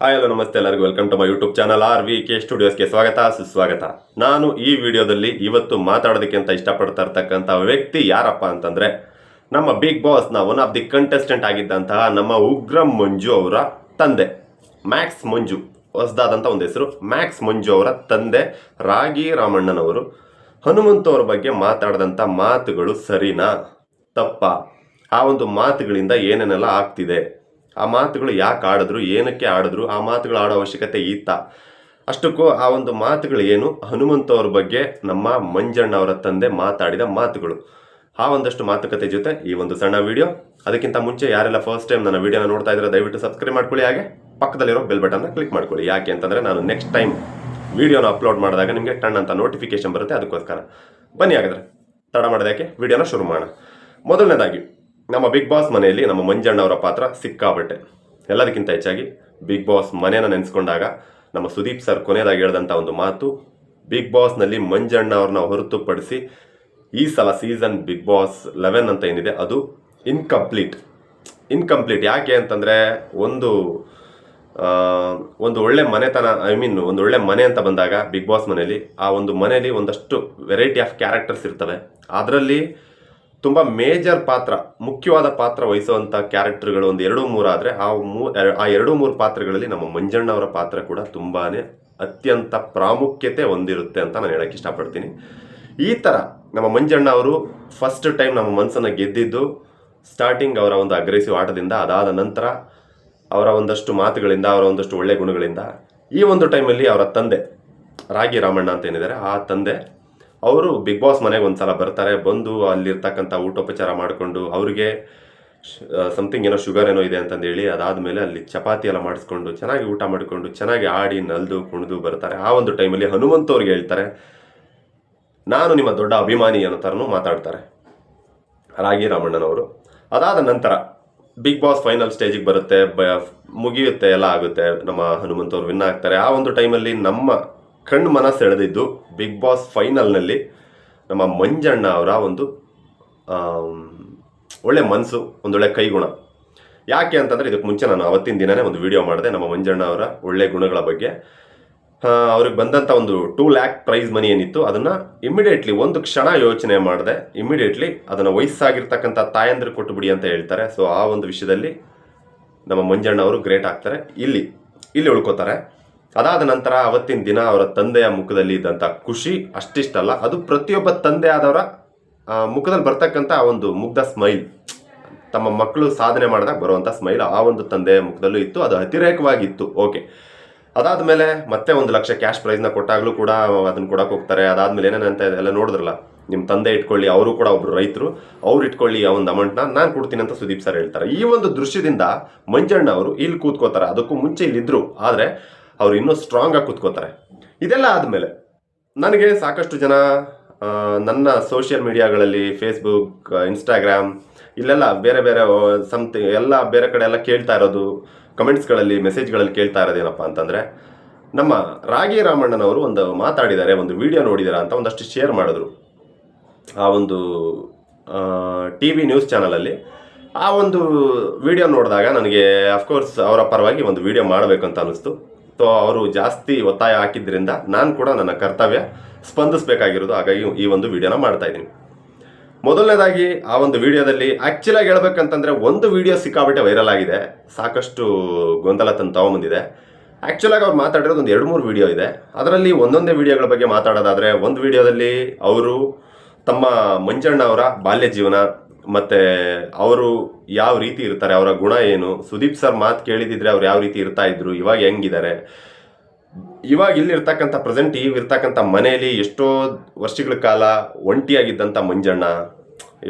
Hi hello ನಮಸ್ತೆ ಎಲ್ಲರಿಗೂ. Welcome to my YouTube channel R V K ಸ್ಟುಡಿಯೋಸ್ಗೆ ಸ್ವಾಗತ, ಸುಸ್ವಾಗತ. ನಾನು ಈ ವಿಡಿಯೋದಲ್ಲಿ ಇವತ್ತು ಮಾತಾಡೋದಕ್ಕೆ ಅಂತ ಇಷ್ಟಪಡ್ತಾ ಇರ್ತಕ್ಕಂಥ ವ್ಯಕ್ತಿ ಯಾರಪ್ಪ ಅಂತಂದ್ರೆ, ನಮ್ಮ ಬಿಗ್ ಬಾಸ್ನ ಒನ್ ಆಫ್ ದಿ ಕಂಟೆಸ್ಟೆಂಟ್ ಆಗಿದ್ದಂತಹ ನಮ್ಮ ಉಗ್ರಂ ಮಂಜು ಅವರ ತಂದೆ ಮ್ಯಾಕ್ಸ್ ಮಂಜು ಹೊಸದಾದಂಥ ಒಂದು ಹೆಸರು ಮ್ಯಾಕ್ಸ್ ಮಂಜು ಅವರ ತಂದೆ ರಾಗಿ ರಾಮಣ್ಣನವರು. ಹನುಮಂತ ಅವರ ಬಗ್ಗೆ ಮಾತಾಡಿದಂಥ ಮಾತುಗಳು ಸರಿನಾ? ತಪ್ಪಾ? ಆ ಒಂದು ಮಾತುಗಳಿಂದ ಏನೇನೆಲ್ಲ ಆಗ್ತಿದೆ? ಆ ಮಾತುಗಳು ಯಾಕೆ ಆಡಿದ್ರು, ಏನಕ್ಕೆ ಆಡಿದ್ರು, ಆ ಮಾತುಗಳು ಆಡೋ ಅವಶ್ಯಕತೆ ಇತ್ತ? ಅಷ್ಟಕ್ಕೂ ಆ ಒಂದು ಮಾತುಗಳು ಏನು? ಹನುಮಂತ ಅವ್ರ ಬಗ್ಗೆ ನಮ್ಮ ಮಂಜಣ್ಣ ಅವರ ತಂದೆ ಮಾತಾಡಿದ ಮಾತುಗಳು. ಆ ಒಂದಷ್ಟು ಮಾತುಕತೆ ಜೊತೆ ಈ ಒಂದು ಸಣ್ಣ ವಿಡಿಯೋ. ಅದಕ್ಕಿಂತ ಮುಂಚೆ ಯಾರೆಲ್ಲ ಫಸ್ಟ್ ಟೈಮ್ ನನ್ನ ವಿಡಿಯೋನ ನೋಡ್ತಾ ಇದ್ರೆ ದಯವಿಟ್ಟು ಸಬ್ಸ್ಕ್ರೈಬ್ ಮಾಡ್ಕೊಳ್ಳಿ. ಹಾಗೆ ಪಕ್ಕದಲ್ಲಿರೋ ಬೆಲ್ ಬಟನ್ನ ಕ್ಲಿಕ್ ಮಾಡ್ಕೊಳ್ಳಿ. ಯಾಕೆ ಅಂತಂದರೆ ನಾನು ನೆಕ್ಸ್ಟ್ ಟೈಮ್ ವಿಡಿಯೋನ ಅಪ್ಲೋಡ್ ಮಾಡಿದಾಗ ನಿಮಗೆ ಟಣ್ ಅಂತ ನೋಟಿಫಿಕೇಶನ್ ಬರುತ್ತೆ. ಅದಕ್ಕೋಸ್ಕರ ಬನ್ನಿ ಹಾಗಾದ್ರೆ. ತಡ ಮಾಡೋದಕ್ಕೆ ವಿಡಿಯೋನ ಶುರು ಮಾಡೋಣ. ಮೊದಲನೇದಾಗಿ ನಮ್ಮ ಬಿಗ್ ಬಾಸ್ ಮನೆಯಲ್ಲಿ ನಮ್ಮ ಮಂಜಣ್ಣ ಅವರ ಪಾತ್ರ ಸಿಕ್ಕಾಬಟ್ಟೆ ಎಲ್ಲದಕ್ಕಿಂತ ಹೆಚ್ಚಾಗಿ ಬಿಗ್ ಬಾಸ್ ಮನೆಯನ್ನು ನೆನೆಸ್ಕೊಂಡಾಗ ನಮ್ಮ ಸುದೀಪ್ ಸರ್ ಕೊನೆಯದಾಗಿ ಹೇಳಿದಂಥ ಒಂದು ಮಾತು ಬಿಗ್ ಬಾಸ್ನಲ್ಲಿ ಮಂಜಣ್ಣ ಅವ್ರನ್ನ ಹೊರತುಪಡಿಸಿ ಈ ಸಲ ಸೀಸನ್ ಬಿಗ್ ಬಾಸ್ ಲೆವೆನ್ ಅಂತ ಏನಿದೆ, ಅದು ಇನ್ಕಂಪ್ಲೀಟ್ ಇನ್ಕಂಪ್ಲೀಟ್ ಯಾಕೆ ಅಂತಂದರೆ ಒಂದು ಒಂದು ಒಳ್ಳೆ ಮನೆತನ ಐ ಮೀನ್ ಒಂದು ಒಳ್ಳೆ ಮನೆ ಅಂತ ಬಂದಾಗ ಬಿಗ್ ಬಾಸ್ ಮನೆಯಲ್ಲಿ ಆ ಒಂದು ಮನೆಯಲ್ಲಿ ಒಂದಷ್ಟು ವೆರೈಟಿ ಆಫ್ ಕ್ಯಾರೆಕ್ಟರ್ಸ್ ಇರ್ತವೆ. ಅದರಲ್ಲಿ ತುಂಬ ಮೇಜರ್ ಪಾತ್ರ, ಮುಖ್ಯವಾದ ಪಾತ್ರ ವಹಿಸುವಂಥ ಕ್ಯಾರೆಕ್ಟರ್ಗಳು ಒಂದು ಎರಡು ಮೂರು ಆದರೆ ಆ ಮೂ ಆ ಎರಡು ಮೂರು ಪಾತ್ರಗಳಲ್ಲಿ ನಮ್ಮ ಮಂಜಣ್ಣವರ ಪಾತ್ರ ಕೂಡ ತುಂಬಾ ಅತ್ಯಂತ ಪ್ರಾಮುಖ್ಯತೆ ಹೊಂದಿರುತ್ತೆ ಅಂತ ನಾನು ಹೇಳಕ್ಕೆ ಇಷ್ಟಪಡ್ತೀನಿ. ಈ ಥರ ನಮ್ಮ ಮಂಜಣ್ಣ ಅವರು ಫಸ್ಟ್ ಟೈಮ್ ನಮ್ಮ ಮನಸ್ಸನ್ನು ಗೆದ್ದಿದ್ದು ಸ್ಟಾರ್ಟಿಂಗ್ ಅವರ ಒಂದು ಅಗ್ರೆಸಿವ್ ಆಟದಿಂದ ಅದಾದ ನಂತರ ಅವರ ಒಂದಷ್ಟು ಮಾತುಗಳಿಂದ, ಅವರ ಒಂದಷ್ಟು ಒಳ್ಳೆ ಗುಣಗಳಿಂದ ಈ ಒಂದು ಟೈಮಲ್ಲಿ ಅವರ ತಂದೆ ರಾಗಿ ರಾಮಣ್ಣ ಅಂತ ಏನಿದ್ದಾರೆ, ಆ ತಂದೆ ಅವರು ಬಿಗ್ ಬಾಸ್ ಮನೆಗೆ ಒಂದ್ಸಲ ಬರ್ತಾರೆ, ಬಂದು ಅಲ್ಲಿರ್ತಕ್ಕಂಥ ಊಟೋಪಚಾರ ಮಾಡಿಕೊಂಡು ಅವ್ರಿಗೆ ಸಮಥಿಂಗ್ ಏನೋ ಶುಗರ್ ಏನೋ ಇದೆ ಅಂತಂದೇಳಿ ಅದಾದಮೇಲೆ ಅಲ್ಲಿ ಚಪಾತಿ ಎಲ್ಲ ಮಾಡಿಸ್ಕೊಂಡು ಚೆನ್ನಾಗಿ ಊಟ ಮಾಡಿಕೊಂಡು ಚೆನ್ನಾಗಿ ಆಡಿ ನಲ್ದು ಕುಣಿದು ಬರ್ತಾರೆ. ಆ ಒಂದು ಟೈಮಲ್ಲಿ ಹನುಮಂತ ಅವ್ರಿಗೆ ಹೇಳ್ತಾರೆ, ನಾನು ನಿಮ್ಮ ದೊಡ್ಡ ಅಭಿಮಾನಿ ಅನ್ನೋ ಥರನೂ ಮಾತಾಡ್ತಾರೆ ರಾಗಿ ರಾಮಣ್ಣನವರು. ಅದಾದ ನಂತರ ಬಿಗ್ ಬಾಸ್ ಫೈನಲ್ ಸ್ಟೇಜಿಗೆ ಬರುತ್ತೆ ಮುಗಿಯುತ್ತೆ, ಎಲ್ಲ ಆಗುತ್ತೆ, ನಮ್ಮ ಹನುಮಂತವ್ರು ವಿನ್ ಆಗ್ತಾರೆ. ಆ ಒಂದು ಟೈಮಲ್ಲಿ ನಮ್ಮ ಕಣ್ಣು ಮನ ಸೆಳೆದಿದ್ದು ಬಿಗ್ ಬಾಸ್ ಫೈನಲ್ನಲ್ಲಿ ನಮ್ಮ ಮಂಜಣ್ಣ ಅವರ ಒಂದು ಒಳ್ಳೆ ಮನಸ್ಸು ಒಂದೊಳ್ಳೆ ಕೈಗುಣ. ಯಾಕೆ ಅಂತಂದರೆ ಇದಕ್ಕೆ ಮುಂಚೆ ನಾನು ಅವತ್ತಿನ ದಿನನೇ ಒಂದು ವಿಡಿಯೋ ಮಾಡಿದೆ ನಮ್ಮ ಮಂಜಣ್ಣ ಅವರ ಒಳ್ಳೆ ಗುಣಗಳ ಬಗ್ಗೆ. ಅವ್ರಿಗೆ ಬಂದಂಥ ಒಂದು ಟೂ ಲ್ಯಾಕ್ ಪ್ರೈಸ್ ಮನಿ ಏನಿತ್ತು, ಅದನ್ನು ಇಮಿಡಿಯೇಟ್ಲಿ ಒಂದು ಕ್ಷಣ ಯೋಚನೆ ಮಾಡಿದೆ. ಇಮಿಡಿಯೇಟ್ಲಿ ಅದನ್ನು ವಯಸ್ಸಾಗಿರ್ತಕ್ಕಂಥ ತಾಯಂದ್ರೆ ಕೊಟ್ಟುಬಿಡಿ ಅಂತ ಹೇಳ್ತಾರೆ. ಸೊ ಆ ಒಂದು ವಿಷಯದಲ್ಲಿ ನಮ್ಮ ಮಂಜಣ್ಣ ಅವರು ಗ್ರೇಟ್ ಆಗ್ತಾರೆ. ಇಲ್ಲಿ ಇಲ್ಲಿ ಉಳ್ಕೋತಾರೆ. ಅದಾದ ನಂತರ ಅವತ್ತಿನ ದಿನ ಅವರ ತಂದೆಯ ಮುಖದಲ್ಲಿ ಇದ್ದಂಥ ಖುಷಿ ಅಷ್ಟಿಷ್ಟಲ್ಲ. ಅದು ಪ್ರತಿಯೊಬ್ಬ ತಂದೆ ಆದವರ ಮುಖದಲ್ಲಿ ಬರ್ತಕ್ಕಂಥ ಒಂದು ಮುಗ್ಧ ಸ್ಮೈಲ್. ತಮ್ಮ ಮಕ್ಕಳು ಸಾಧನೆ ಮಾಡಿದಾಗ ಬರುವಂಥ ಸ್ಮೈಲ್ ಆ ಒಂದು ತಂದೆಯ ಮುಖದಲ್ಲೂ ಇತ್ತು. ಅದು ಅತಿರೇಕವಾಗಿತ್ತು. ಓಕೆ. ಅದಾದ ಮೇಲೆ ಮತ್ತೆ ಒಂದು ಲಕ್ಷ ಕ್ಯಾಶ್ ಪ್ರೈಸ್ನ ಕೊಟ್ಟಾಗಲೂ ಕೂಡ ಅದನ್ನು ಕೊಡಕ್ಕೆ ಹೋಗ್ತಾರೆ. ಅದಾದಮೇಲೆ ಏನೇನಂತ ಎಲ್ಲ ನೋಡಿದ್ರಲ್ಲ ನಿಮ್ಮ ತಂದೆ ಇಟ್ಕೊಳ್ಳಿ, ಅವರು ಕೂಡ ಒಬ್ರು ರೈತರು, ಅವ್ರು ಇಟ್ಕೊಳ್ಳಿ ಆ ಒಂದು ಅಮೌಂಟ್ನ ನಾನು ಕೊಡ್ತೀನಿ ಅಂತ ಸುದೀಪ್ ಸರ್ ಹೇಳ್ತಾರೆ. ಈ ಒಂದು ದೃಶ್ಯದಿಂದ ಮಂಜಣ್ಣ ಅವರು ಇಲ್ಲಿ ಕೂತ್ಕೋತಾರೆ. ಅದಕ್ಕೂ ಮುಂಚೆ ಇಲ್ಲಿದ್ರು. ಆದರೆ ಅವ್ರು ಇನ್ನೂ ಸ್ಟ್ರಾಂಗ್ ಆಗಿ ಕೂತ್ಕೋತಾರೆ. ಇದೆಲ್ಲ ಆದಮೇಲೆ ನನಗೆ ಸಾಕಷ್ಟು ಜನ ನನ್ನ ಸೋಷಿಯಲ್ ಮೀಡಿಯಾಗಳಲ್ಲಿ ಫೇಸ್ಬುಕ್ ಇನ್ಸ್ಟಾಗ್ರಾಮ್ ಇಲ್ಲೆಲ್ಲ ಬೇರೆ ಬೇರೆ ಸಮಥಿಂಗ್ ಎಲ್ಲ ಬೇರೆ ಕಡೆ ಎಲ್ಲ ಕೇಳ್ತಾ ಇರೋದು ಕಮೆಂಟ್ಸ್ಗಳಲ್ಲಿ ಮೆಸೇಜ್ಗಳಲ್ಲಿ ಕೇಳ್ತಾ ಇರೋದೇನಪ್ಪ ಅಂತಂದರೆ, ನಮ್ಮ ರಾಗಿ ರಾಮಣ್ಣನವರು ಒಂದು ಮಾತಾಡಿದ್ದಾರೆ, ಒಂದು ವಿಡಿಯೋ ನೋಡಿದಾರ ಅಂತ ಒಂದಷ್ಟು ಶೇರ್ ಮಾಡಿದ್ರು. ಆ ಒಂದು ಟಿ ವಿ ನ್ಯೂಸ್ ಚಾನಲಲ್ಲಿ ಆ ಒಂದು ವಿಡಿಯೋ ನೋಡಿದಾಗ ನನಗೆ ಅಫ್ಕೋರ್ಸ್ ಅವರ ಪರವಾಗಿ ಒಂದು ವಿಡಿಯೋ ಮಾಡಬೇಕಂತ ಅನ್ನಿಸ್ತು. ಅವರು ಜಾಸ್ತಿ ಒತ್ತಾಯ ಹಾಕಿದ್ರಿಂದ ನಾನು ಕೂಡ ನನ್ನ ಕರ್ತವ್ಯ ಸ್ಪಂದಿಸಬೇಕಾಗಿರೋದು. ಹಾಗಾಗಿ ಈ ಒಂದು ವಿಡಿಯೋನ ಮಾಡ್ತಾ ಇದ್ದೀನಿ. ಮೊದಲನೇದಾಗಿ ಆ ಒಂದು ವಿಡಿಯೋದಲ್ಲಿ ಆ್ಯಕ್ಚುಲಾಗಿ ಹೇಳ್ಬೇಕಂತಂದರೆ ಒಂದು ವಿಡಿಯೋ ಸಿಕ್ಕಾಬಿಟ್ಟೆ ವೈರಲ್ ಆಗಿದೆ. ಸಾಕಷ್ಟು ಗೊಂದಲ ತಂದು ತಗೊಂಬಂದಿದೆ. ಆ್ಯಕ್ಚುಲಾಗಿ ಅವ್ರು ಮಾತಾಡಿರೋದು ಒಂದು ಎರಡು ಮೂರು ವಿಡಿಯೋ ಇದೆ. ಅದರಲ್ಲಿ ಒಂದೊಂದೇ ವಿಡಿಯೋಗಳ ಬಗ್ಗೆ ಮಾತಾಡೋದಾದರೆ ಒಂದು ವಿಡಿಯೋದಲ್ಲಿ ಅವರು ತಮ್ಮ ಮಂಜಣ್ಣ ಅವರ ಬಾಲ್ಯ ಜೀವನ ಮತ್ತು ಅವರು ಯಾವ ರೀತಿ ಇರ್ತಾರೆ, ಅವರ ಗುಣ ಏನು? ಸುದೀಪ್ ಸರ್ ಮಾತು ಕೇಳಿದಿದ್ರೆ ಅವ್ರು ಯಾವ ರೀತಿ ಇರ್ತಾ ಇದ್ರು? ಇವಾಗ ಹೆಂಗಿದ್ದಾರೆ? ಇವಾಗ ಇಲ್ಲಿರ್ತಕ್ಕಂಥ ಪ್ರೆಸೆಂಟ್ ಈಗ ಇರ್ತಕ್ಕಂಥ ಮನೆಯಲ್ಲಿ ಎಷ್ಟೋ ವರ್ಷಗಳ ಕಾಲ ಒಂಟಿಯಾಗಿದ್ದಂಥ ಮಂಜಣ್ಣ,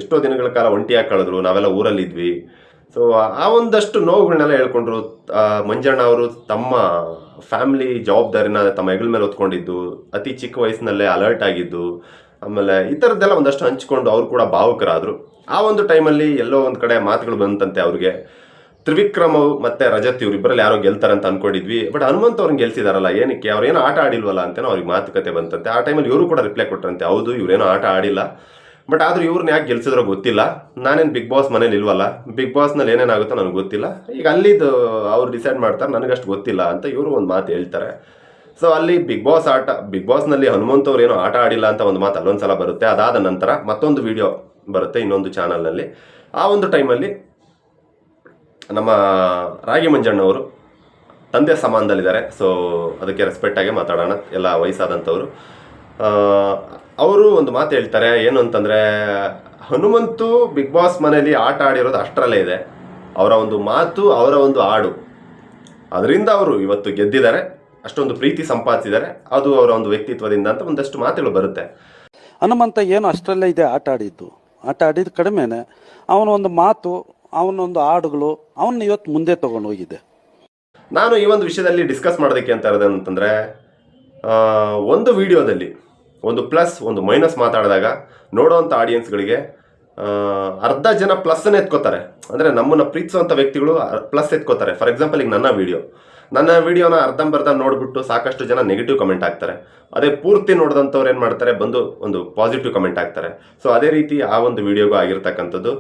ಎಷ್ಟೋ ದಿನಗಳ ಕಾಲ ಒಂಟಿಯಾಗಿ ಕಳೆದ್ರು, ನಾವೆಲ್ಲ ಊರಲ್ಲಿದ್ವಿ. ಸೊ ಆ ಒಂದಷ್ಟು ನೋವುಗಳನ್ನೆಲ್ಲ ಹೇಳ್ಕೊಂಡ್ರು ಮಂಜಣ್ಣ ಅವರು ತಮ್ಮ ಫ್ಯಾಮಿಲಿ ಜವಾಬ್ದಾರಿನ ತಮ್ಮ ಹೆಗಲ ಮೇಲೆ ಹೊತ್ಕೊಂಡಿದ್ದು, ಅತಿ ಚಿಕ್ಕ ವಯಸ್ಸಿನಲ್ಲೇ ಅಲರ್ಟ್ ಆಗಿದ್ದು, ಆಮೇಲೆ ಈ ಥರದ್ದೆಲ್ಲ ಒಂದಷ್ಟು ಹಂಚ್ಕೊಂಡು ಅವರು ಕೂಡ ಭಾವುಕರಾದರು. ಆ ಒಂದು ಟೈಮಲ್ಲಿ ಎಲ್ಲೋ ಒಂದು ಕಡೆ ಮಾತುಗಳು ಬಂತಂತೆ ಅವ್ರಿಗೆ. ತ್ರಿವಿಕ್ರಮ್ ಮತ್ತೆ ರಜತ್ ಇವರಿಬ್ಬರಲ್ಲಿ ಯಾರೋ ಗೆಲ್ತಾರೆ ಅಂತ ಅನ್ಕೊಂಡಿದ್ವಿ. ಬಟ್ ಹನುಮಂತ್ ಅವ್ರನ್ನ ಗೆಲ್ಸಿದಾರಲ್ಲ, ಏನಕ್ಕೆ? ಅವ್ರೇನೋ ಆಟ ಆಡಿಲ್ವಲ್ಲ ಅಂತೇನೋ ಅವ್ರಿಗೆ ಮಾತುಕತೆ ಬಂತಂತೆ. ಆ ಟೈಮಲ್ಲಿ ಇವರು ಕೂಡ ರಿಪ್ಲೈ ಕೊಟ್ಟರಂತೆ ಹೌದು ಇವ್ರೇನೋ ಆಟ ಆಡಿಲ್ಲ. ಬಟ್ ಆದರೂ ಇವ್ರನ್ನ ಯಾಕೆ ಗೆಲ್ಸಿದ್ರೋ ಗೊತ್ತಿಲ್ಲ. ನಾನೇನು ಬಿಗ್ ಬಾಸ್ ಮನೇಲಿ ಇಲ್ವಲ್ಲ? ಬಿಗ್ ಬಾಸ್ನಲ್ಲಿ ಏನೇನಾಗುತ್ತೋ ನನಗೆ ಗೊತ್ತಿಲ್ಲ. ಈಗ ಅಲ್ಲಿದ್ದು ಅವ್ರು ಡಿಸೈಡ್ ಮಾಡ್ತಾರೆ, ನನಗಷ್ಟು ಗೊತ್ತಿಲ್ಲ ಅಂತ ಇವರು ಒಂದು ಮಾತು ಹೇಳ್ತಾರೆ. ಸೊ ಅಲ್ಲಿ ಬಿಗ್ ಬಾಸ್ ಆಟ ಬಿಗ್ ಬಾಸ್ನಲ್ಲಿ ಹನುಮಂತ್ ಅವ್ರು ಏನೋ ಆಟ ಆಡಿಲ್ಲ ಅಂತ ಒಂದು ಮಾತು ಅಲ್ಲೊಂದು ಸಲ ಬರುತ್ತೆ. ಅದಾದ ನಂತರ ಮತ್ತೊಂದು ವಿಡಿಯೋ ಬರುತ್ತೆ ಇನ್ನೊಂದು ಚಾನಲ್ನಲ್ಲಿ. ಆ ಒಂದು ಟೈಮಲ್ಲಿ ನಮ್ಮ ರಾಗಿ ಮಂಜಣ್ಣವರು ತಂದೆ ಸಮಾನದಲ್ಲಿದ್ದಾರೆ. ಸೊ ಅದಕ್ಕೆ ರೆಸ್ಪೆಕ್ಟಾಗಿ ಮಾತಾಡೋಣ. ಎಲ್ಲ ವಯಸ್ಸಾದಂಥವ್ರು. ಅವರು ಒಂದು ಮಾತು ಹೇಳ್ತಾರೆ. ಏನು ಅಂತಂದರೆ, ಹನುಮಂತು ಬಿಗ್ ಬಾಸ್ ಮನೆಯಲ್ಲಿ ಆಟ ಆಡಿರೋದು ಅಷ್ಟರಲ್ಲೇ ಇದೆ. ಅವರ ಒಂದು ಮಾತು, ಅವರ ಒಂದು ಹಾಡು. ಅದರಿಂದ ಅವರು ಇವತ್ತು ಗೆದ್ದಿದ್ದಾರೆ. ಅಷ್ಟೊಂದು ಪ್ರೀತಿ ಸಂಪಾದಿಸಿದ್ದಾರೆ. ಅದು ಅವರ ಒಂದು ವ್ಯಕ್ತಿತ್ವದಿಂದ ಅಂತ ಒಂದಷ್ಟು ಮಾತುಗಳು ಬರುತ್ತೆ. ಹನುಮಂತ ಏನು ಅಷ್ಟರಲ್ಲೇ ಇದೆ ಆಟ ಆಡಿದ್ದು? ಆಟ ಆಡಿದ ಕಡಿಮೆನೆ ಅವನ ಒಂದು ಮಾತು ಅವನೊಂದು ಹಾಡುಗಳು, ಅವನ್ನ ಇವತ್ತು ಮುಂದೆ ತಗೊಂಡು ಹೋಗಿದೆ. ನಾನು ಈ ಒಂದು ವಿಷಯದಲ್ಲಿ ಡಿಸ್ಕಸ್ ಮಾಡೋದಕ್ಕೆ ಅಂತ ಇರೋದು ಅಂತಂದ್ರೆ ಒಂದು ವಿಡಿಯೋದಲ್ಲಿ, ಒಂದು ಪ್ಲಸ್ ಒಂದು ಮೈನಸ್ ಮಾತಾಡಿದಾಗ ನೋಡೋವಂಥ ಆಡಿಯನ್ಸ್ಗಳಿಗೆ ಅರ್ಧ ಜನ ಪ್ಲಸ್ಸನ್ನು ಎತ್ಕೋತಾರೆ. ಅಂದರೆ ನಮ್ಮನ್ನು ಪ್ರೀತಿಸುವಂಥ ವ್ಯಕ್ತಿಗಳು ಪ್ಲಸ್ ಎತ್ಕೋತಾರೆ. ಫಾರ್ ಎಕ್ಸಾಂಪಲ್ ಈಗ ನನ್ನ ವಿಡಿಯೋ ನನ್ನ ವಿಡಿಯೋನ ಅರ್ಧಂಬರ್ಧ ನೋಡ್ಬಿಟ್ಟು ಸಾಕಷ್ಟು ಜನ ನೆಗೆಟಿವ್ ಕಮೆಂಟ್ ಹಾಕ್ತಾರೆ. ಅದೇ ಪೂರ್ತಿ ನೋಡಿದಂಥವ್ರು ಏನು ಮಾಡ್ತಾರೆ? ಬಂದು ಒಂದು ಪಾಸಿಟಿವ್ ಕಮೆಂಟ್ ಹಾಕ್ತಾರೆ. ಸೊ ಅದೇ ರೀತಿ ಆ ಒಂದು ವಿಡಿಯೋಗೂ ಆಗಿರ್ತಕ್ಕಂಥದ್ದು.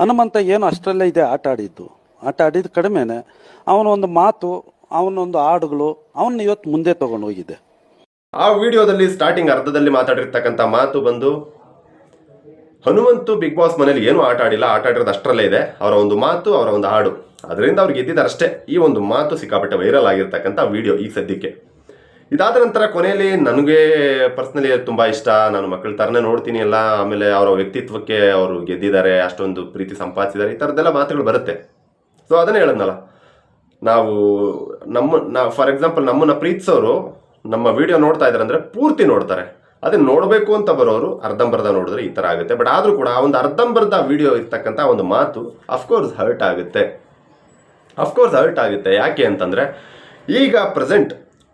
ಹನುಮಂತ ಏನು ಅಷ್ಟರಲ್ಲೇ ಇದೆ ಆಟ ಆಡಿದ್ದು. ಆಟ ಆಡಿದ್ದು ಕಡಿಮೆನೆ ಅವನ ಒಂದು ಮಾತು ಅವನೊಂದು ಹಾಡುಗಳು ಅವನ್ನ ಇವತ್ತು ಮುಂದೆ ತಗೊಂಡು ಹೋಗಿದೆ. ಆ ವಿಡಿಯೋದಲ್ಲಿ ಸ್ಟಾರ್ಟಿಂಗ್ ಅರ್ಧದಲ್ಲಿ ಮಾತಾಡಿರ್ತಕ್ಕಂಥ ಮಾತು ಬಂದು ಹನುಮಂತು ಬಿಗ್ ಬಾಸ್ ಮನೇಲಿ ಏನೂ ಆಟ ಆಡಿಲ್ಲ? ಆಟ ಆಡಿರೋದು ಅಷ್ಟರಲ್ಲೇ ಇದೆ. ಅವರ ಒಂದು ಮಾತು ಅವರ ಒಂದು ಹಾಡು. ಅದರಿಂದ ಅವ್ರು ಗೆದ್ದಿದ್ದಾರೆ ಅಷ್ಟೇ ಈ ಒಂದು ಮಾತು ಸಿಕ್ಕಾಪಟ್ಟೆ ವೈರಲ್ ಆಗಿರ್ತಕ್ಕಂಥ ವಿಡಿಯೋ ಈ ಸದ್ಯಕ್ಕೆ. ಇದಾದ ನಂತರ ಕೊನೆಯಲ್ಲಿ ನನಗೆ ಪರ್ಸ್ನಲಿ ತುಂಬ ಇಷ್ಟ. ನಾನು ಮಕ್ಕಳ ಥರನೇ ನೋಡ್ತೀನಿ ಎಲ್ಲ. ಆಮೇಲೆ ಅವರ ವ್ಯಕ್ತಿತ್ವಕ್ಕೆ ಅವರು ಗೆದ್ದಿದ್ದಾರೆ, ಅಷ್ಟೊಂದು ಪ್ರೀತಿ ಸಂಪಾದಿಸಿದ್ದಾರೆ. ಈ ಥರದ್ದೆಲ್ಲ ಮಾತುಗಳು ಬರುತ್ತೆ. ಸೊ ಅದನ್ನೇ ಹೇಳೋದ್ನಲ್ಲ. ನಾವು ನಮ್ಮ ನಾವು ಫಾರ್ ಎಕ್ಸಾಂಪಲ್ ನಮ್ಮನ್ನು ಪ್ರೀತಿಸೋರು ನಮ್ಮ ವಿಡಿಯೋ ನೋಡ್ತಾ ಇದ್ದಾರೆ ಅಂದರೆ ಪೂರ್ತಿ ನೋಡ್ತಾರೆ. ಅದನ್ನ ನೋಡಬೇಕು ಅಂತ ಬರೋರು ಅರ್ಧಂಬರ್ಧ ನೋಡಿದ್ರೆ ಈ ಥರ ಆಗುತ್ತೆ. ಬಟ್ ಆದರೂ ಕೂಡ ಆ ಒಂದು ಅರ್ಧಂಬರ್ಧ ವಿಡಿಯೋ ಇರ್ತಕ್ಕಂಥ ಒಂದು ಮಾತು ಅಫ್ಕೋರ್ಸ್ ಹರ್ಟ್ ಆಗುತ್ತೆ. ಅಫ್ಕೋರ್ಸ್ ಹರ್ಟ್ ಆಗುತ್ತೆ. ಯಾಕೆ ಅಂತಂದರೆ, ಈಗ ಪ್ರೆಸೆಂಟ್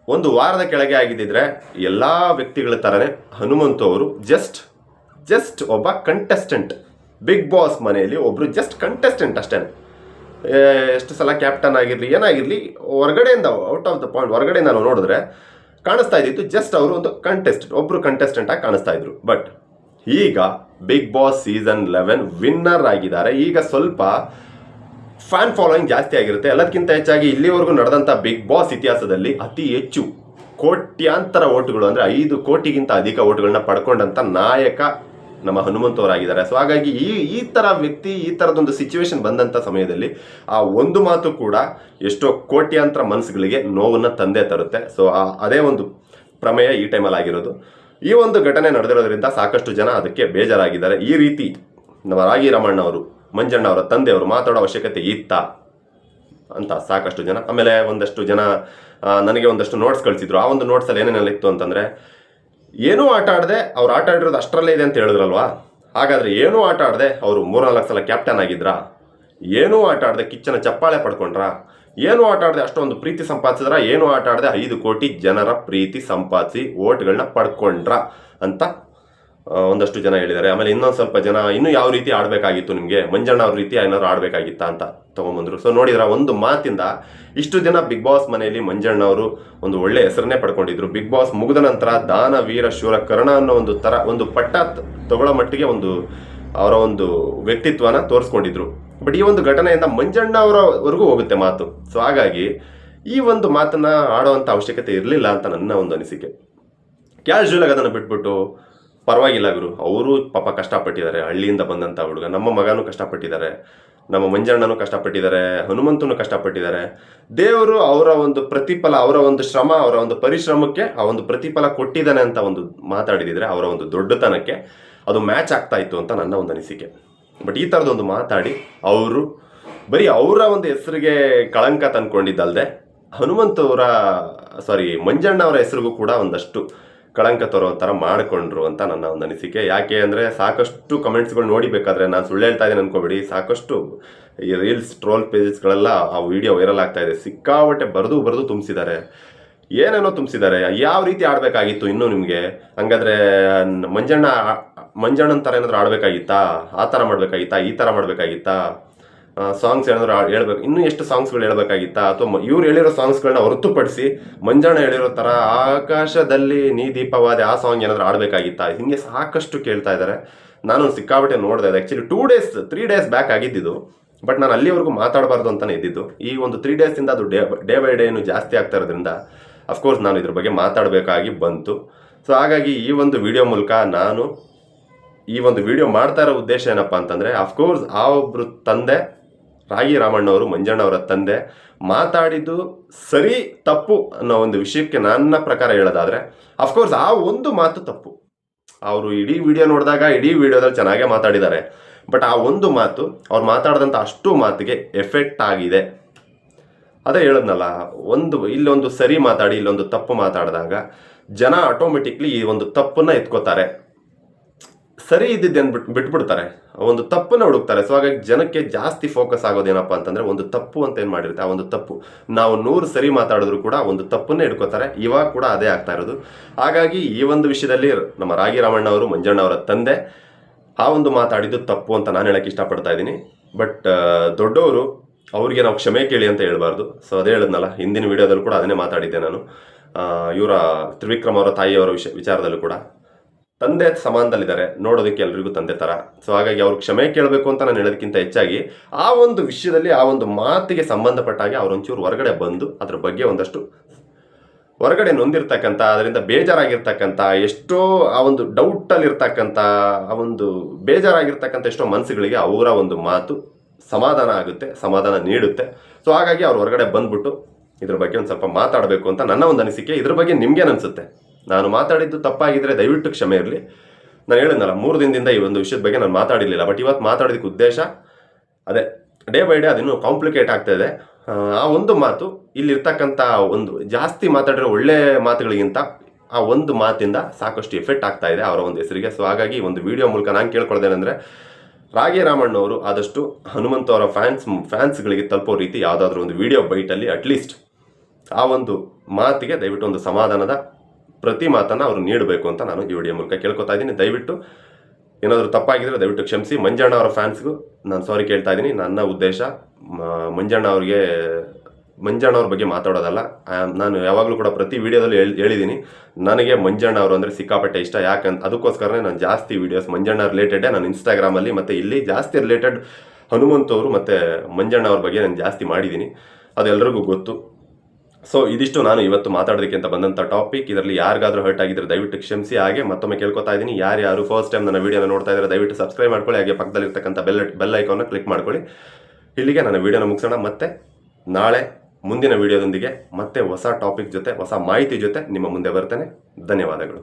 ಒಂದು ವಾರದ ಕೆಳಗೆ ಆಗಿದ್ದಿದ್ರೆ, ಎಲ್ಲ ವ್ಯಕ್ತಿಗಳ ಥರನೇ ಹನುಮಂತು ಅವರು ಜಸ್ಟ್ ಜಸ್ಟ್ ಒಬ್ಬ ಕಂಟೆಸ್ಟೆಂಟ್ ಬಿಗ್ ಬಾಸ್ ಮನೆಯಲ್ಲಿ ಒಬ್ಬರು ಜಸ್ಟ್ ಕಂಟೆಸ್ಟೆಂಟ್ ಅಷ್ಟೇ ಎಷ್ಟು ಸಲ ಕ್ಯಾಪ್ಟನ್ ಆಗಿರಲಿ, ಏನಾಗಿರಲಿ, ಹೊರಗಡೆಯಿಂದ ಔಟ್ ಆಫ್ ದ ಪಾಯಿಂಟ್ ಹೊರಗಡೆಯಿಂದ ನಾವು ನೋಡಿದ್ರೆ ಕಾಣಿಸ್ತಾ ಇದ್ದಿತ್ತು ಜಸ್ಟ್ ಅವರು ಒಂದು ಕಂಟೆಸ್ಟೆಂಟ್ ಒಬ್ಬರು ಕಂಟೆಸ್ಟೆಂಟ್ ಆಗಿ ಕಾಣಿಸ್ತಾ ಇದ್ರು. ಬಟ್ ಈಗ Big Boss season eleven winner ಆಗಿದ್ದಾರೆ. ಈಗ ಸ್ವಲ್ಪ ಫ್ಯಾನ್ ಫಾಲೋಯಿಂಗ್ ಜಾಸ್ತಿ ಆಗಿರುತ್ತೆ. ಎಲ್ಲದಕ್ಕಿಂತ ಹೆಚ್ಚಾಗಿ ಇಲ್ಲಿವರೆಗೂ ನಡೆದಂಥ ಬಿಗ್ ಬಾಸ್ ಇತಿಹಾಸದಲ್ಲಿ ಅತಿ ಹೆಚ್ಚು ಕೋಟ್ಯಾಂತರ ಓಟುಗಳು ಅಂದರೆ ಐದು ಕೋಟಿಗಿಂತ ಅಧಿಕ ಓಟುಗಳನ್ನ ಪಡ್ಕೊಂಡಂಥ ನಾಯಕ ನಮ್ಮ ಹನುಮಂತವರಾಗಿದ್ದಾರೆ ಸೊ ಹಾಗಾಗಿ ಈ ಈ ಥರ ವ್ಯಕ್ತಿ, ಈ ಥರದೊಂದು ಸಿಚುವೇಶನ್ ಬಂದಂಥ ಸಮಯದಲ್ಲಿ ಆ ಒಂದು ಮಾತು ಕೂಡ ಎಷ್ಟೋ ಕೋಟ್ಯಾಂತರ ಮನಸ್ಸುಗಳಿಗೆ ನೋವನ್ನು ತಂದೆ ತರುತ್ತೆ. ಸೊ ಅದೇ ಒಂದು ಪ್ರಮೇಯ ಈ ಟೈಮಲ್ಲಿ ಆಗಿರೋದು. ಈ ಒಂದು ಘಟನೆ ನಡೆದಿರೋದ್ರಿಂದ ಸಾಕಷ್ಟು ಜನ ಅದಕ್ಕೆ ಬೇಜಾರಾಗಿದ್ದಾರೆ. ಈ ರೀತಿ ನಮ್ಮ ರಾಗಿ ರಮಣ್ಣ ಅವರು ಮಂಜಣ್ಣ ಅವರ ತಂದೆಯವರು ಮಾತಾಡೋ ಅವಶ್ಯಕತೆ ಇತ್ತ? ಅಂತ ಸಾಕಷ್ಟು ಜನ, ಆಮೇಲೆ ಒಂದಷ್ಟು ಜನ ನನಗೆ ಒಂದಷ್ಟು ನೋಟ್ಸ್ ಕಳಿಸಿದ್ರು. ಆ ಒಂದು ನೋಟ್ಸಲ್ಲಿ ಏನೇನೆಲ್ಲ ಇತ್ತು ಅಂತಂದರೆ, ಏನೂ ಆಟ ಆಡದೆ, ಅವ್ರು ಆಟ ಆಡಿರೋದು ಅಷ್ಟರಲ್ಲೇ ಇದೆ ಅಂತ ಹೇಳಿದ್ರಲ್ವಾ? ಹಾಗಾದರೆ ಏನೂ ಆಟ ಆಡದೆ, ಅವರು ಮೂರ್ನಾಲ್ಕು ಸಲ ಕ್ಯಾಪ್ಟನ್ ಆಗಿದ್ರಾ? ಏನೂ ಆಟ ಆಡದೆ, ಕಿಚ್ಚನ ಚಪ್ಪಾಳೆ ಪಡ್ಕೊಂಡ್ರಾ? ಏನೂ ಆಟ ಆಡದೆ, ಅಷ್ಟೊಂದು ಪ್ರೀತಿ ಸಂಪಾದಿಸಿದ್ರ? ಏನೂ ಆಟ ಆಡದೆ, ಐದು ಕೋಟಿ ಜನರ ಪ್ರೀತಿ ಸಂಪಾದಿಸಿ ಓಟ್ಗಳನ್ನ ಪಡ್ಕೊಂಡ್ರ? ಅಂತ ಒಂದಷ್ಟು ಜನ ಹೇಳಿದ್ದಾರೆ. ಆಮೇಲೆ ಇನ್ನೊಂದು ಸ್ವಲ್ಪ ಜನ ಇನ್ನೂ ಯಾವ ರೀತಿ ಆಡಬೇಕಾಗಿತ್ತು ನಿಮಗೆ? ಮಂಜಣ್ಣ ಅವ್ರ ರೀತಿ ಏನಾದ್ರು ಆಡಬೇಕಾಗಿತ್ತಾ ಅಂತ ತೊಗೊಂಬಂದರು. ಸೊ ನೋಡಿದ್ರ ಒಂದು ಮಾತಿಂದ ಇಷ್ಟು ದಿನ ಬಿಗ್ ಬಾಸ್ ಮನೆಯಲ್ಲಿ ಮಂಜಣ್ಣ ಅವರು ಒಂದು ಒಳ್ಳೆ ಹೆಸರನ್ನೇ ಪಡ್ಕೊಂಡಿದ್ರು. ಬಿಗ್ ಬಾಸ್ ಮುಗಿದ ನಂತರ ದಾನ, ವೀರ, ಶೂರ, ಕರ್ಣ ಅನ್ನೋ ಒಂದು ತರ, ಒಂದು ಪಟ್ಟ ತಗೊಳ್ಳೋ ಮಟ್ಟಿಗೆ ಒಂದು ಅವರ ಒಂದು ವ್ಯಕ್ತಿತ್ವನ ತೋರಿಸ್ಕೊಂಡಿದ್ರು. ಬಟ್ ಈ ಒಂದು ಘಟನೆಯಿಂದ ಮಂಜಣ್ಣ ಅವರವರೆಗೂ ಹೋಗುತ್ತೆ ಮಾತು. ಸೊ ಹಾಗಾಗಿ ಈ ಒಂದು ಮಾತನ್ನ ಆಡುವಂಥ ಅವಶ್ಯಕತೆ ಇರಲಿಲ್ಲ ಅಂತ ನನ್ನ ಒಂದು ಅನಿಸಿಕೆ. ಕ್ಯಾಶುವಲ್ ಆಗಿ ಅದನ್ನು ಬಿಟ್ಬಿಟ್ಟು ಪರವಾಗಿಲ್ಲ ಗುರು. ಅವರು ಪಾಪ ಕಷ್ಟಪಟ್ಟಿದ್ದಾರೆ. ಹಳ್ಳಿಯಿಂದ ಬಂದಂಥ ಹುಡುಗ. ನಮ್ಮ ಮಗನೂ ಕಷ್ಟಪಟ್ಟಿದ್ದಾರೆ. ನಮ್ಮ ಮಂಜಣ್ಣನೂ ಕಷ್ಟಪಟ್ಟಿದ್ದಾರೆ. ಹನುಮಂತನು ಕಷ್ಟಪಟ್ಟಿದ್ದಾರೆ. ದೇವರು ಅವರ ಒಂದು ಪ್ರತಿಫಲ, ಅವರ ಒಂದು ಶ್ರಮ, ಅವರ ಒಂದು ಪರಿಶ್ರಮಕ್ಕೆ ಆ ಒಂದು ಪ್ರತಿಫಲ ಕೊಟ್ಟಿದ್ದಾನೆ ಅಂತ ಒಂದು ಮಾತಾಡಿದಿದ್ರೆ ಅವರ ಒಂದು ದೊಡ್ಡತನಕ್ಕೆ ಅದು ಮ್ಯಾಚ್ ಆಗ್ತಾ ಇತ್ತು ಅಂತ ನನ್ನ ಒಂದು ಅನಿಸಿಕೆ. ಬಟ್ ಈ ಥರದೊಂದು ಮಾತಾಡಿ ಅವರು ಬರೀ ಅವರ ಒಂದು ಹೆಸರಿಗೆ ಕಳಂಕ ತಂದ್ಕೊಂಡಿದ್ದಲ್ದೆ ಹನುಮಂತವರ ಸಾರಿ ಮಂಜಣ್ಣ ಅವರ ಹೆಸರಿಗೂ ಕೂಡ ಒಂದಷ್ಟು ಕಳಂಕ ತರೋ ಥರ ಮಾಡಿಕೊಂಡ್ರು ಅಂತ ನನ್ನ ಒಂದು ಅನಿಸಿಕೆ. ಯಾಕೆ ಅಂದರೆ ಸಾಕಷ್ಟು ಕಮೆಂಟ್ಸ್ಗಳು ನೋಡಿಬೇಕಾದ್ರೆ ನಾನು ಸುಳ್ಳು ಹೇಳ್ತಾ ಇದ್ದೀನಿ ಅನ್ಕೋಬೇಡಿ. ಸಾಕಷ್ಟು ಈ ರೀಲ್ಸ್, ಟ್ರೋಲ್ ಪೇಜಸ್ಗಳೆಲ್ಲ ಆ ವಿಡಿಯೋ ವೈರಲ್ ಆಗ್ತಾ ಇದೆ. ಸಿಕ್ಕಾಪಟ್ಟೆ ಬರೆದು ಬರೆದು ತುಂಬಿಸಿದ್ದಾರೆ. ಏನೇನೋ ತುಂಬಿಸಿದ್ದಾರೆ. ಯಾವ ರೀತಿ ಆಡಬೇಕಾಗಿತ್ತು ಇನ್ನೂ ನಿಮಗೆ? ಹಂಗಾದ್ರೆ ಮಂಜಣ್ಣ, ಮಂಜಣ್ಣನ ಥರ ಏನಾದರೂ ಆಡಬೇಕಾಗಿತ್ತಾ? ಆ ಥರ ಮಾಡಬೇಕಾಗಿತ್ತಾ? ಈ ಥರ ಮಾಡಬೇಕಾಗಿತ್ತಾ? ಸಾಂಗ್ಸ್ ಏನಾದ್ರು ಹೇಳ್ಬೇಕು. ಇನ್ನೂ ಎಷ್ಟು ಸಾಂಗ್ಸ್ಗಳು ಹೇಳ್ಬೇಕಾಗಿತ್ತಾ? ಅಥವಾ ಇವ್ರು ಹೇಳಿರೋ ಸಾಂಗ್ಸ್ಗಳನ್ನ ಹೊರತುಪಡಿಸಿ ಮಂಜಾಣ ಹೇಳಿರೋ ಥರ ಆಕಾಶದಲ್ಲಿ ನೀ ದೀಪವಾದ ಆ ಸಾಂಗ್ ಏನಾದ್ರು ಆಡಬೇಕಾಗಿತ್ತಾ ಹಿಂಗೆ ಸಾಕಷ್ಟು ಕೇಳ್ತಾ ಇದ್ದಾರೆ. ನಾನು ಸಿಕ್ಕಾಪಟ್ಟೆ ನೋಡಿದೆ ಅದು actually two days three days back ಆಗಿದ್ದಿದ್ದು. But ನಾನು ಅಲ್ಲಿವರೆಗೂ ಮಾತಾಡಬಾರ್ದು ಅಂತಲೇ ಇದ್ದಿದ್ದು. ಈ ಒಂದು ತ್ರೀ ಡೇಸಿಂದ ಅದು ಡೇ ಡೇ ಬೈ ಡೇ ಜಾಸ್ತಿ ಆಗ್ತಾ ಇರೋದ್ರಿಂದ ಅಫ್ಕೋರ್ಸ್ ನಾನು ಇದ್ರ ಬಗ್ಗೆ ಮಾತಾಡಬೇಕಾಗಿ ಬಂತು. ಸೊ ಹಾಗಾಗಿ ಈ ಒಂದು ವಿಡಿಯೋ ಮೂಲಕ ನಾನು ಈ ಒಂದು ವಿಡಿಯೋ ಮಾಡ್ತಾ ಇರೋ ಉದ್ದೇಶ ಏನಪ್ಪ ಅಂತಂದರೆ ಅಫ್ಕೋರ್ಸ್ ಆ ಒಬ್ಬರು ತಂದೆ ರಾಗಿ ರಾಮಣ್ಣವರು, ಮಂಜಣ್ಣವರ ತಂದೆ, ಮಾತಾಡಿದ್ದು ಸರಿ, ತಪ್ಪು ಅನ್ನೋ ಒಂದು ವಿಷಯಕ್ಕೆ ನನ್ನ ಪ್ರಕಾರ ಹೇಳೋದಾದರೆ ಅಫ್ಕೋರ್ಸ್ ಆ ಒಂದು ಮಾತು ತಪ್ಪು. ಅವರು ಇಡೀ ವಿಡಿಯೋ ನೋಡಿದಾಗ ಇಡೀ ವಿಡಿಯೋದಲ್ಲಿ ಚೆನ್ನಾಗೇ ಮಾತಾಡಿದ್ದಾರೆ. ಬಟ್ ಆ ಒಂದು ಮಾತು, ಅವ್ರು ಮಾತಾಡಿದಂಥ ಅಷ್ಟು ಮಾತಿಗೆ ಎಫೆಕ್ಟ್ ಆಗಿದೆ. ಅದೇ ಹೇಳದ್ನಲ್ಲ, ಒಂದು, ಇಲ್ಲೊಂದು ಸರಿ ಮಾತಾಡಿ, ಇಲ್ಲೊಂದು ತಪ್ಪು ಮಾತಾಡಿದಾಗ ಜನ ಆಟೋಮೆಟಿಕ್ಲಿ ಈ ಒಂದು ತಪ್ಪನ್ನ ಎತ್ಕೋತಾರೆ. ಸರಿ ಇದ್ದಿದ್ದೇನು ಬಿಟ್ ಬಿಟ್ಬಿಡ್ತಾರೆ. ಒಂದು ತಪ್ಪನ್ನು ಹುಡುಕ್ತಾರೆ. ಸೊ ಹಾಗಾಗಿ ಜನಕ್ಕೆ ಜಾಸ್ತಿ ಫೋಕಸ್ ಆಗೋದೇನಪ್ಪ ಅಂತಂದ್ರೆ ಒಂದು ತಪ್ಪು ಅಂತ ಏನು ಮಾಡಿರುತ್ತೆ? ಆ ಒಂದು ತಪ್ಪು. ನಾವು ನೂರು ಸರಿ ಮಾತಾಡಿದ್ರು ಕೂಡ ಒಂದು ತಪ್ಪನ್ನೇ ಹಿಡ್ಕೋತಾರೆ. ಇವಾಗ ಕೂಡ ಅದೇ ಆಗ್ತಾ ಇರೋದು. ಹಾಗಾಗಿ ಈ ಒಂದು ವಿಷಯದಲ್ಲಿ ನಮ್ಮ ರಾಗಿ ರಾಮಣ್ಣ ಅವರು, ಮಂಜಣ್ಣ ಅವರ ತಂದೆ, ಆ ಒಂದು ಮಾತಾಡಿದ್ದು ತಪ್ಪು ಅಂತ ನಾನು ಹೇಳಕ್ಕೆ ಇಷ್ಟಪಡ್ತಾ ಇದ್ದೀನಿ. ಬಟ್ ದೊಡ್ಡವರು ಅವ್ರಿಗೆ ನಾವು ಕ್ಷಮೆ ಕೇಳಿ ಅಂತ ಹೇಳ್ಬಾರ್ದು. ಸೊ ಅದೇ ಹೇಳಿದ್ನಲ್ಲ, ಹಿಂದಿನ ವಿಡಿಯೋದಲ್ಲೂ ಕೂಡ ಅದನ್ನೇ ಮಾತಾಡಿದ್ದೆ ನಾನು. ಇವರ ತ್ರಿವಿಕ್ರಮ್ ಅವರ ತಾಯಿಯವರ ವಿಷಯ ವಿಚಾರದಲ್ಲೂ ಕೂಡ. ತಂದೆ ಸಮಾನದಲ್ಲಿದ್ದಾರೆ, ನೋಡೋದಕ್ಕೆ ಎಲ್ರಿಗೂ ತಂದೆ ಥರ ಸೊ ಹಾಗಾಗಿ ಅವ್ರು ಕ್ಷಮೆ ಕೇಳಬೇಕು ಅಂತ ನಾನು ಹೇಳೋದಕ್ಕಿಂತ ಹೆಚ್ಚಾಗಿ ಆ ಒಂದು ವಿಷಯದಲ್ಲಿ, ಆ ಒಂದು ಮಾತಿಗೆ ಸಂಬಂಧಪಟ್ಟ ಹಾಗೆ ಅವ್ರೊಂಚೂರು ಹೊರಗಡೆ ಬಂದು ಅದ್ರ ಬಗ್ಗೆ ಒಂದಷ್ಟು ಹೊರಗಡೆ ನೊಂದಿರ್ತಕ್ಕಂಥ, ಅದರಿಂದ ಬೇಜಾರಾಗಿರ್ತಕ್ಕಂಥ, ಎಷ್ಟೋ ಆ ಒಂದು ಡೌಟಲ್ಲಿರ್ತಕ್ಕಂಥ, ಆ ಒಂದು ಬೇಜಾರಾಗಿರ್ತಕ್ಕಂಥ ಎಷ್ಟೋ ಮನಸ್ಸುಗಳಿಗೆ ಅವರ ಒಂದು ಮಾತು ಸಮಾಧಾನ ಆಗುತ್ತೆ, ಸಮಾಧಾನ ನೀಡುತ್ತೆ. ಸೊ ಹಾಗಾಗಿ ಅವ್ರು ಹೊರಗಡೆ ಬಂದ್ಬಿಟ್ಟು ಇದ್ರ ಬಗ್ಗೆ ಒಂದು ಸ್ವಲ್ಪ ಮಾತಾಡಬೇಕು ಅಂತ ನನ್ನ ಒಂದು ಅನಿಸಿಕೆ. ಇದ್ರ ಬಗ್ಗೆ ನಿಮ್ಗೇನು ಅನಿಸುತ್ತೆ? ನಾನು ಮಾತಾಡಿದ್ದು ತಪ್ಪಾಗಿದ್ದರೆ ದಯವಿಟ್ಟು ಕ್ಷಮೆ ಇರಲಿ. ನಾನು ಹೇಳಿದ್ನಲ್ಲ ಮೂರು ದಿನದಿಂದ ಈ ಒಂದು ವಿಷಯದ ಬಗ್ಗೆ ನಾನು ಮಾತಾಡಿರಲಿಲ್ಲ ಬಟ್ ಇವತ್ತು ಮಾತಾಡೋದಕ್ಕೆ ಉದ್ದೇಶ ಅದೇ ಡೇ ಬೈ ಡೇ ಅದಿನ್ನೂ ಕಾಂಪ್ಲಿಕೇಟ್ ಆಗ್ತಾ ಇದೆ. ಆ, ಒಂದು ಮಾತು ಇಲ್ಲಿರ್ತಕ್ಕಂಥ ಒಂದು ಜಾಸ್ತಿ ಮಾತಾಡಿರೋ ಒಳ್ಳೆ ಮಾತುಗಳಿಗಿಂತ ಆ ಒಂದು ಮಾತಿಂದ ಸಾಕಷ್ಟು ಎಫೆಕ್ಟ್ ಆಗ್ತಾ ಇದೆ ಅವರ ಒಂದು ಹೆಸರಿಗೆ. ಸೊ ಹಾಗಾಗಿ ಒಂದು ವಿಡಿಯೋ ಮೂಲಕ ನಾನು ಕೇಳ್ಕೊಳ್ದೇನೆಂದರೆ ರಾಗಿ ರಾಮಣ್ಣವರು ಆದಷ್ಟು ಹನುಮಂತ ಅವರ ಫ್ಯಾನ್ಸ್ ಫ್ಯಾನ್ಸ್ಗಳಿಗೆ ತಲುಪೋ ರೀತಿ ಯಾವುದಾದ್ರೂ ಒಂದು ವಿಡಿಯೋ ಬೈಟಲ್ಲಿ ಅಟ್ಲೀಸ್ಟ್ ಆ ಒಂದು ಮಾತಿಗೆ ದಯವಿಟ್ಟು ಒಂದು ಸಮಾಧಾನದ ಪ್ರತಿ ಮಾತನ್ನು ಅವರು ನೀಡಬೇಕು ಅಂತ ನಾನು ಈ ವಿಡಿಯೋ ಮೂಲಕ ಕೇಳ್ಕೊತಾ ಇದ್ದೀನಿ. ದಯವಿಟ್ಟು ಏನಾದರೂ ತಪ್ಪಾಗಿದ್ದರೆ ದಯವಿಟ್ಟು ಕ್ಷಮಿಸಿ. ಮಂಜಣ್ಣ ಅವರ ಫ್ಯಾನ್ಸ್ಗೂ ನಾನು ಸಾರಿ ಕೇಳ್ತಾ ಇದ್ದೀನಿ. ನನ್ನ ಉದ್ದೇಶ ಮಂಜಣ್ಣ ಅವ್ರಿಗೆ, ಮಂಜಣ್ಣ ಅವ್ರ ಬಗ್ಗೆ ಮಾತಾಡೋದಲ್ಲ. ನಾನು ಯಾವಾಗಲೂ ಕೂಡ ಪ್ರತಿ ವಿಡಿಯೋದಲ್ಲಿ ಹೇಳಿ, ಹೇಳಿದ್ದೀನಿ. ನನಗೆ ಮಂಜಣ್ಣ ಅವರು ಅಂದರೆ ಸಿಕ್ಕಾಪಟ್ಟೆ ಇಷ್ಟ. ಯಾಕಂತ ಅದಕ್ಕೋಸ್ಕರನೇ ನಾನು ಜಾಸ್ತಿ ವೀಡಿಯೋಸ್ ಮಂಜಣ್ಣ ರಿಲೇಟೆಡೇ ನಾನು ಇನ್ಸ್ಟಾಗ್ರಾಮಲ್ಲಿ ಮತ್ತು ಇಲ್ಲಿ ಜಾಸ್ತಿ ರಿಲೇಟೆಡ್ ಹನುಮಂತವರು ಮತ್ತು ಮಂಜಣ್ಣ ಅವ್ರ ಬಗ್ಗೆ ನಾನು ಜಾಸ್ತಿ ಮಾಡಿದ್ದೀನಿ. ಅದೆಲ್ಲರಿಗೂ ಗೊತ್ತು. ಸೊ ಇದಿಷ್ಟು ನಾನು ಇವತ್ತು ಮಾತಾಡೋದಕ್ಕೆ ಅಂತ ಬಂದಂಥ ಟಾಪಿಕ್ ಇದರಲ್ಲಿ ಯಾರಿಗಾದ್ರೂ ಹರ್ಟ್ ಆಗಿದ್ರೆ ದಯವಿಟ್ಟು ಕ್ಷಮಿಸಿ. ಹಾಗೆ ಮತ್ತೊಮ್ಮೆ ಕೇಳ್ಕೊತಾ ಇದ್ದೀನಿ. ಯಾರು ಯಾರು ಫಸ್ಟ್ ಟೈಮ್ ನನ್ನ ವಿಡಿಯೋನ ನೋಡ್ತಾ ಇದ್ದಾರೆ ದಯವಿಟ್ಟು ಸಬ್ಸ್ಕ್ರೈಬ್ ಮಾಡ್ಕೊಳ್ಳಿ. ಹಾಗೆ ಪಕ್ಕದಲ್ಲಿರ್ತಕ್ಕಂಥ ಬೆಲ್ ಬೆಲ್ ಐಕಾನ್ನ ಕ್ಲಿಕ್ ಮಾಡ್ಕೊಳ್ಳಿ. ಇಲ್ಲಿಗೆ ನನ್ನ ವೀಡಿಯೋನ ಮುಗಿಸೋಣ. ಮತ್ತೆ ನಾಳೆ ಮುಂದಿನ ವಿಡಿಯೋದೊಂದಿಗೆ ಮತ್ತೆ ಹೊಸ ಟಾಪಿಕ್ ಜೊತೆ, ಹೊಸ ಮಾಹಿತಿ ಜೊತೆ ನಿಮ್ಮ ಮುಂದೆ ಬರ್ತೇನೆ. ಧನ್ಯವಾದಗಳು.